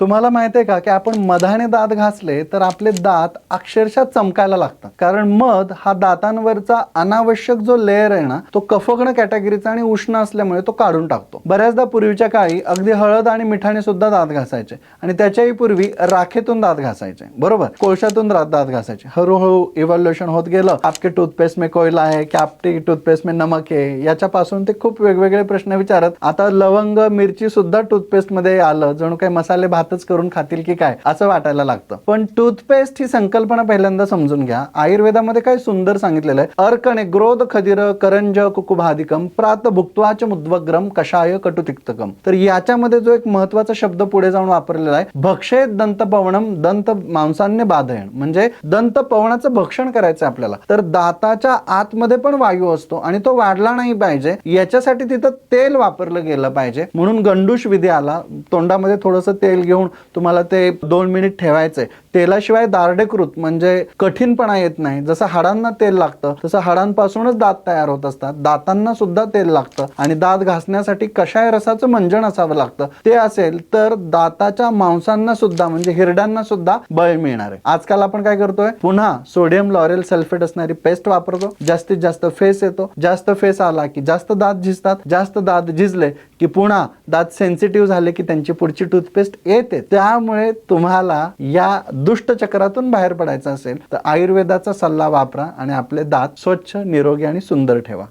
तुम्हाला माहीत आहे का की आपण मधाने दात घासले तर आपले दात अक्षरशः चमकायला लागतात. कारण मध हा दातांवरचा अनावश्यक जो लेअर आहे ना तो कफगण कॅटेगरीचा आणि उष्ण असल्यामुळे तो काढून टाकतो. बऱ्याचदा पूर्वीच्या काळी अगदी हळद आणि मिठाने सुद्धा दात घासायचे आणि त्याच्याही पूर्वी राखेतून दात घासायचे. बरोबर? कोळशातून दात दात घासायचे. हळूहळू इव्हॉल्युशन होत गेलं. आपके टूथपेस्ट मे कोयला आहे की आपटे टूथपेस्ट मे नमक आहे याच्यापासून ते खूप वेगवेगळे प्रश्न विचारत. आता लवंग मिरची सुद्धा टूथपेस्टमध्ये आलं. जणू काही मसाले भात भातच करून खातील की काय असं वाटायला लागतं. पण टूथपेस्ट ही संकल्पना पहिल्यांदा समजून घ्या. आयुर्वेदामध्ये काय सुंदर सांगितलेलं आहे. अर्कणे ग्रोध खदिर करंज कुकुभाधिकम प्रात भुक्त्वाच मुद्वग्रम कषाय कटुतिक्तकम. तर याच्यामध्ये जो एक महत्त्वाचा शब्द पुढे जाऊन वापरलेला आहे भक्षे दंत पवनम दंत मांसान्य बाधयण म्हणजे दंत पवनाचं भक्षण करायचं आपल्याला. तर दाताच्या आतमध्ये पण वायू असतो आणि तो वाढला नाही पाहिजे. याच्यासाठी तिथं तेल वापरलं गेलं पाहिजे. म्हणून गंडूश विधी आला. तोंडामध्ये थोडंसं तेल घेऊन तुम्हाला ते दोन मिनिट ठेवायचं आहे तेलाशिवाय दारडेकृत म्हणजे कठीणपणा येत नाही. जसं हाडांना तेल लागतं तसं हाडांपासूनच दात तयार होत असतात. दातांना सुद्धा तेल लागतं आणि दात घासण्यासाठी कशाय रसाचं मंजन असावं लागतं. ते असेल तर दाताच्या मांसांना सुद्धा म्हणजे हिरड्यांना सुद्धा बळ मिळणार. आहे आजकाल आपण काय करतोय? पुन्हा सोडियम लॉरेल सल्फेट असणारी पेस्ट वापरतो. जास्तीत जास्त फेस येतो. जास्त फेस आला की जास्त दात झिजतात. जास्त दात झिजले की पुन्हा दात सेन्सिटिव्ह झाले की त्यांची पुढची टूथपेस्ट येते त्यामुळे तुम्हाला या दुष्ट चक्रातून बाहेर पडायचं असेल तर आयुर्वेदाचा सल्ला वापरा आणि आपले दात स्वच्छ निरोगी आणि सुंदर ठेवा.